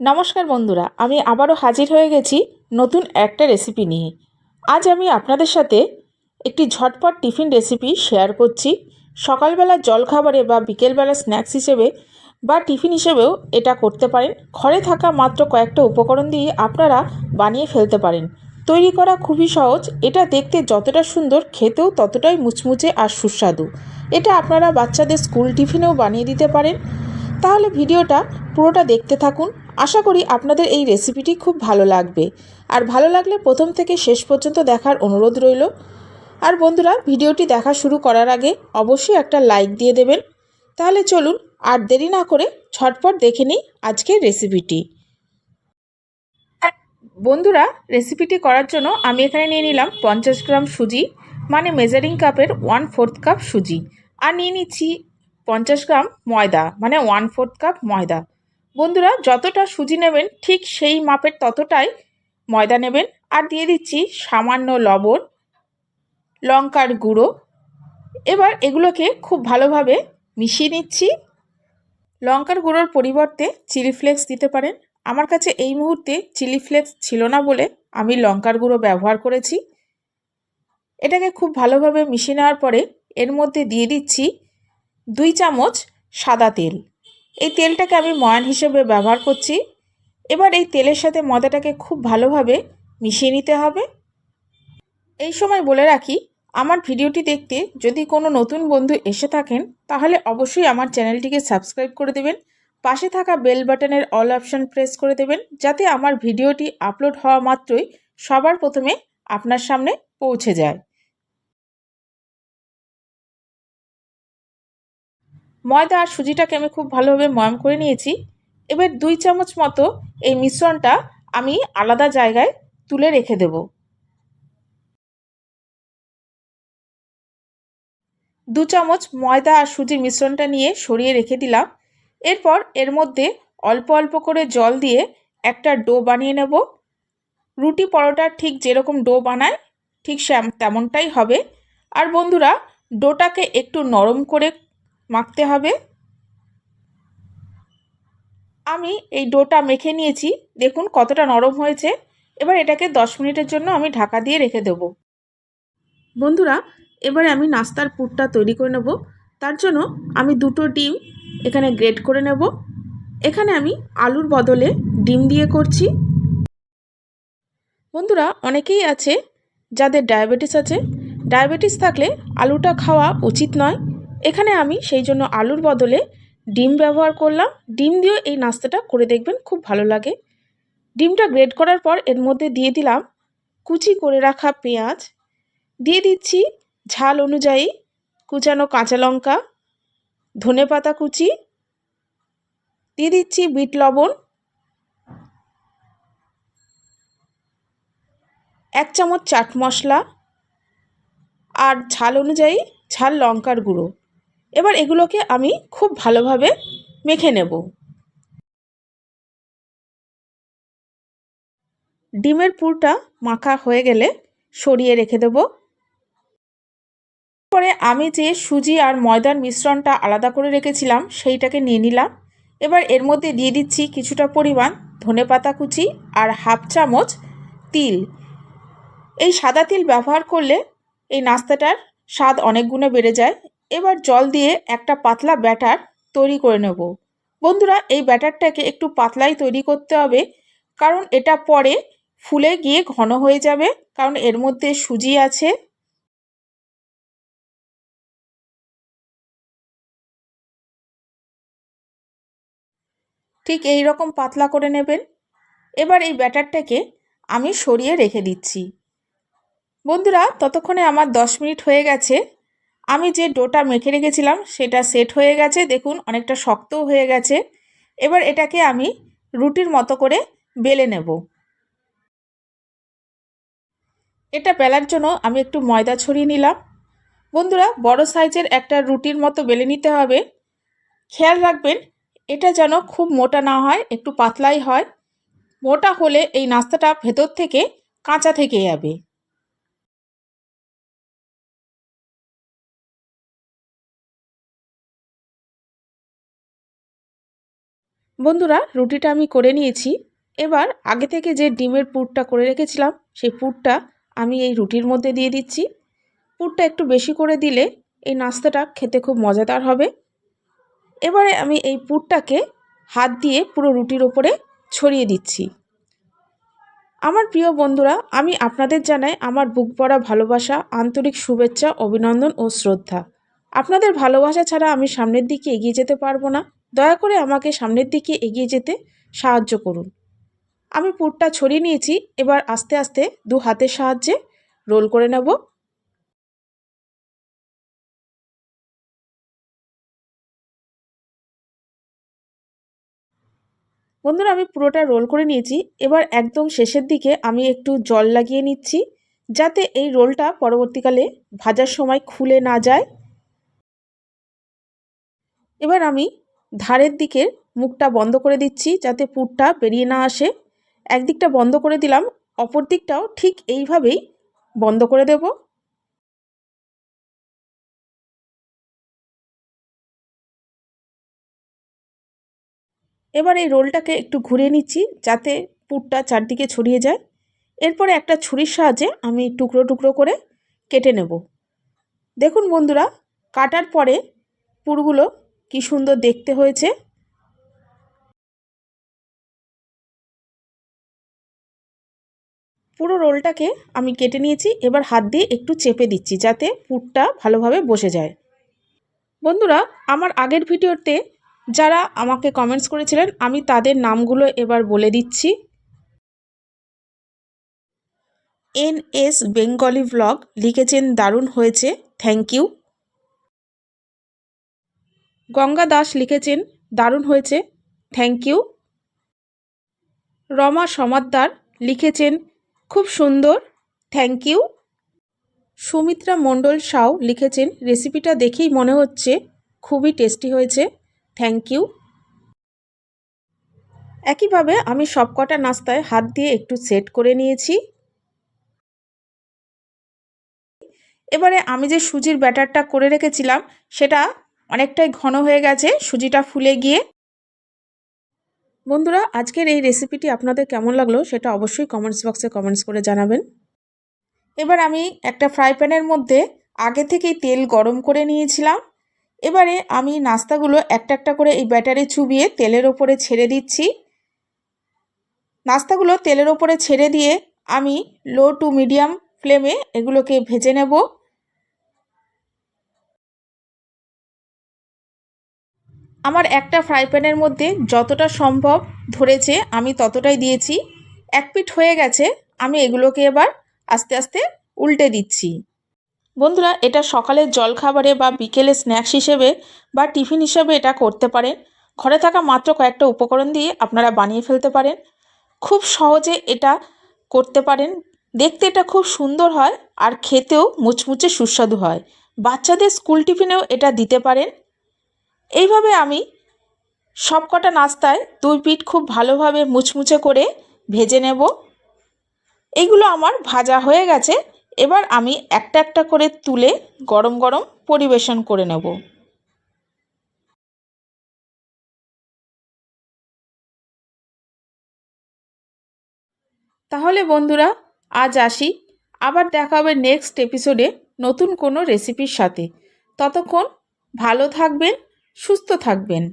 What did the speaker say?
নমস্কার বন্ধুরা, আমি আবারও হাজির হয়ে গেছি নতুন একটা রেসিপি নিয়ে। আজ আমি আপনাদের সাথে একটি ঝটপট টিফিন রেসিপি শেয়ার করছি। সকালবেলা জলখাবারে বা বিকেলবেলা স্ন্যাক্স হিসেবে বা টিফিন হিসেবেও এটা করতে পারেন। ঘরে থাকা মাত্র কয়েকটা উপকরণ দিয়ে আপনারা বানিয়ে ফেলতে পারেন। তৈরি করা খুবই সহজ, এটা দেখতে যতটা সুন্দর, খেতেও ততটাই মুচমুচে আর সুস্বাদু। এটা আপনারা বাচ্চাদের স্কুল টিফিনেও বানিয়ে দিতে পারেন। তাহলে ভিডিওটা পুরোটা দেখতে থাকুন। আশা করি আপনাদের এই রেসিপিটি খুব ভালো লাগবে। আর ভালো লাগলে প্রথম থেকে শেষ পর্যন্ত দেখার অনুরোধ রইল। আর বন্ধুরা, ভিডিওটি দেখা শুরু করার আগে অবশ্যই একটা লাইক দিয়ে দেবেন। তাহলে চলুন আর দেরি না করে ছটপট দেখে নিই আজকের রেসিপিটি বন্ধুরা রেসিপিটি করার জন্য আমি এখানে নিয়ে নিলাম পঞ্চাশ গ্রাম সুজি মানে মেজারিং কাপের ওয়ান ফোর্থ কাপ সুজি। আর নিয়ে নিচ্ছি পঞ্চাশ গ্রাম ময়দা মানে ওয়ান ফোর্থ কাপ ময়দা। বন্ধুরা, যতটা সুজি নেবেন, ঠিক সেই মাপের ততটাই ময়দা নেবেন। আর দিয়ে দিচ্ছি সামান্য লবণ, লঙ্কার গুঁড়ো। এবার এগুলোকে খুব ভালোভাবে মিশিয়ে নিচ্ছি। লঙ্কার গুঁড়োর পরিবর্তে চিলি ফ্লেক্স দিতে পারেন। আমার কাছে এই মুহূর্তে চিলি ফ্লেক্স ছিল না বলে আমি লঙ্কার গুঁড়ো ব্যবহার করেছি। এটাকে খুব ভালোভাবে মিশিয়ে নেওয়ার পরে এর মধ্যে দিয়ে দিচ্ছি দুই চামচ সাদা তেল। এই তেলটাকে আমি ময়ান হিসেবে ব্যবহার করছি। এবার এই তেলের সাথে ময়দাটাকে খুব ভালোভাবে মিশিয়ে নিতে হবে। এই সময় বলে রাখি, আমার ভিডিওটি দেখতে যদি কোনো নতুন বন্ধু এসে থাকেন, তাহলে অবশ্যই আমার চ্যানেলটিকে সাবস্ক্রাইব করে দেবেন। পাশে থাকা বেল বাটনের অল অপশান প্রেস করে দেবেন, যাতে আমার ভিডিওটি আপলোড হওয়া মাত্রই সবার প্রথমে আপনার সামনে পৌঁছে যায়। ময়দা আর সুজিটাকে আমি খুব ভালোভাবে ময়াম করে নিয়েছি। এবার দুই চামচ মতো এই মিশ্রণটা আমি আলাদা জায়গায় তুলে রেখে দেব। দু চামচ ময়দা আর সুজির মিশ্রণটা নিয়ে সরিয়ে রেখে দিলাম। এরপর এর মধ্যে অল্প অল্প করে জল দিয়ে একটা ডো বানিয়ে নেব। রুটি পরোটার ঠিক যেরকম ডো বানায়, ঠিক তেমনটাই হবে। আর বন্ধুরা, ডোটাকে একটু নরম করে মাখতে হবে। আমি এই ডোটা মেখে নিয়েছি। দেখুন কতটা নরম হয়েছে। এবার এটাকে দশ মিনিটের জন্য আমি ঢাকা দিয়ে রেখে দেব। বন্ধুরা, এবারে আমি নাস্তার পুরটা তৈরি করে নেব। তার জন্য আমি দুটো ডিম এখানে গ্রেট করে নেব। এখানে আমি আলুর বদলে ডিম দিয়ে করছি। বন্ধুরা, অনেকেই আছে যাদের ডায়াবেটিস আছে। ডায়াবেটিস থাকলে আলুটা খাওয়া উচিত নয়। এখানে আমি সেই জন্য আলুর বদলে ডিম ব্যবহার করলাম। ডিম দিয়েও এই নাস্তাটা করে দেখবেন খুব ভালো লাগে। ডিমটা গ্রেড করার পর এর মধ্যে দিয়ে দিলাম কুচি করে রাখা পেঁয়াজ। দিয়ে দিচ্ছি ঝাল অনুযায়ী কুচানো কাঁচা লঙ্কা, ধনে পাতা কুচি। দিয়ে দিচ্ছি বিট লবণ। এক চামচ চাট মশলা। আর ঝাল অনুযায়ী ঝাল লঙ্কার গুঁড়ো। এবার এগুলোকে আমি খুব ভালোভাবে মেখে নেব। ডিমের পুরটা মাখা হয়ে গেলে সরিয়ে রেখে দেব। পরে আমি যে সুজি আর ময়দার মিশ্রণটা আলাদা করে রেখেছিলাম সেইটাকে নিয়ে নিলাম। এবার এর মধ্যে দিয়ে দিচ্ছি কিছুটা পরিমাণ ধনে পাতা কুচি আর হাফ চামচ তিল। এই সাদা তিল ব্যবহার করলে এই নাস্তাটার স্বাদ অনেক গুণে বেড়ে যায় এবার জল দিয়ে একটা পাতলা ব্যাটার তৈরি করে নেব। বন্ধুরা, এই ব্যাটারটাকে একটু পাতলাই তৈরি করতে হবে, কারণ এটা পরে ফুলে গিয়ে ঘন হয়ে যাবে, কারণ এর মধ্যে সুজি আছে। ঠিক এই রকম পাতলা করে নেবেন। এবার এই ব্যাটারটাকে আমি সরিয়ে রেখে দিচ্ছি। বন্ধুরা, ততক্ষণে আমার দশ মিনিট হয়ে গেছে। আমি যে ডোটা মেখে রেখেছিলাম, সেটা সেট হয়ে গেছে। দেখুন, অনেকটা শক্তও হয়ে গেছে। এবার এটাকে আমি রুটির মতো করে বেলে নেব। এটা বেলার জন্য আমি একটু ময়দা ছড়িয়ে নিলাম। বন্ধুরা, বড় সাইজের একটা রুটির মতো বেলে নিতে হবে। খেয়াল রাখবেন, এটা যেন খুব মোটা না হয়, একটু পাতলাই হয়। মোটা হলে এই নাস্তাটা ভেতর থেকে কাঁচা থেকে যাবে। বন্ধুরা, রুটিটা আমি করে নিয়েছি। এবার আগে থেকে যে ডিমের পুরটা করে রেখেছিলাম, সেই পুরটা আমি এই রুটির মধ্যে দিয়ে দিচ্ছি। পুরটা একটু বেশি করে দিলে এই নাস্তাটা খেতে খুব মজাদার হবে। এবারে আমি এই পুরটাকে হাত দিয়ে পুরো রুটির ওপরে ছড়িয়ে দিচ্ছি। আমার প্রিয় বন্ধুরা, আমি আপনাদের জানাই আমার বুক পড়া ভালোবাসা, আন্তরিক শুভেচ্ছা, অভিনন্দন ও শ্রদ্ধা। আপনাদের ভালোবাসা ছাড়া আমি সামনের দিকে এগিয়ে যেতে পারব না। দয়া করে আমাকে সামনের দিকে এগিয়ে যেতে সাহায্য করুন। আমি পুরটা ছড়িয়ে নিয়েছি, এবার আস্তে আস্তে দু হাতের সাহায্যে রোল করে নেব। বন্ধুরা, আমি পুরোটা রোল করে নিয়েছি, এবার একদম শেষের দিকে আমি একটু জল লাগিয়ে নিচ্ছি, যাতে এই রোলটা পরবর্তীকালে ভাজার সময় খুলে না যায়। এবার আমি ধারের দিকের মুখটা বন্ধ করে দিচ্ছি যাতে পুরটা বেরিয়ে না আসে। একদিকটা বন্ধ করে দিলাম, অপর দিকটাও ঠিক এইভাবেই বন্ধ করে দেব। এবার এই রোলটাকে একটু ঘুরিয়ে নিচ্ছি যাতে পুরটা চারদিকে ছড়িয়ে যায়। এরপরে একটা ছুরির সাহায্যে আমি টুকরো টুকরো করে কেটে নেব। দেখুন বন্ধুরা, কাটার পরে পুরগুলো কি সুন্দর দেখতে হয়েছে? পুরো রোলটাকে আমি কেটে নিয়েছি, এবার হাত দিয়ে একটু চেপে দিচ্ছি যাতে পুরটা ভালোভাবে বসে যায়। বন্ধুরা, আমার আগের ভিডিওতে যারা আমাকে কমেন্টস করেছিলেন, আমি তাদের নামগুলো এবার বলে দিচ্ছি। এন এস বেঙ্গলি ব্লগ লিখেছেন দারুণ হয়েছে, থ্যাংক ইউ। গঙ্গা দাস লিখেছেন, দারুণ হয়েছে, থ্যাংক ইউ। রমা সমাদ্দার লিখেছেন, খুব সুন্দর, থ্যাংক ইউ। সুমিত্রা মণ্ডল সাউ লিখেছেন, রেসিপিটা দেখেই মনে হচ্ছে খুবই টেস্টি হয়েছে, থ্যাংক ইউ। একইভাবে আমি সবকটা নাস্তায় হাত দিয়ে একটু সেট করে নিয়েছি। এবারে আমি যে সুজির ব্যাটারটা করে রেখেছিলাম, সেটা অনেকটাই ঘন হয়ে গেছে, সুজিটা ফুলে গিয়ে। বন্ধুরা, আজকের এই রেসিপিটি আপনাদের কেমন লাগল সেটা অবশ্যই কমেন্টস বক্সে কমেন্টস করে জানাবেন। এবার আমি একটা ফ্রাই প্যানের মধ্যে আগে থেকেই তেল গরম করে নিয়েছিলাম। এবারে আমি নাস্তাগুলো একটা একটা করে এই ব্যাটারে চুবিয়ে তেলের ওপরে ছেড়ে দিচ্ছি। নাস্তাগুলো তেলের ওপরে ছেড়ে দিয়ে আমি লো টু মিডিয়াম ফ্লেমে এগুলোকে ভেজে নেব। আমার একটা ফ্রাই প্যানের মধ্যে যতটা সম্ভব ধরেছে আমি ততটাই দিয়েছি। এক পিঠ হয়ে গেছে, আমি এগুলোকে এবার আস্তে আস্তে উল্টে দিচ্ছি। বন্ধুরা, এটা সকালের জলখাবারে বা বিকেলে স্ন্যাক্স হিসেবে বা টিফিন হিসেবে এটা করতে পারেন। ঘরে থাকা মাত্র কয়েকটা উপকরণ দিয়ে আপনারা বানিয়ে ফেলতে পারেন। খুব সহজে এটা করতে পারেন। দেখতে এটা খুব সুন্দর হয় আর খেতেও মুচমুচে সুস্বাদু হয়। বাচ্চাদের স্কুল টিফিনেও এটা দিতে পারেন। এইভাবে আমি সবকটা নাস্তায় দুই পিঠ খুব ভালোভাবে মুচমুচে করে ভেজে নেব। এইগুলো আমার ভাজা হয়ে গেছে। এবার আমি একটা একটা করে তুলে গরম গরম পরিবেশন করে নেব। তাহলে বন্ধুরা, আজ আসি। আবার দেখা হবে নেক্সট এপিসোডে নতুন কোনো রেসিপির সাথে। ততক্ষণ ভালো থাকবেন সুস্থ থাকবেন।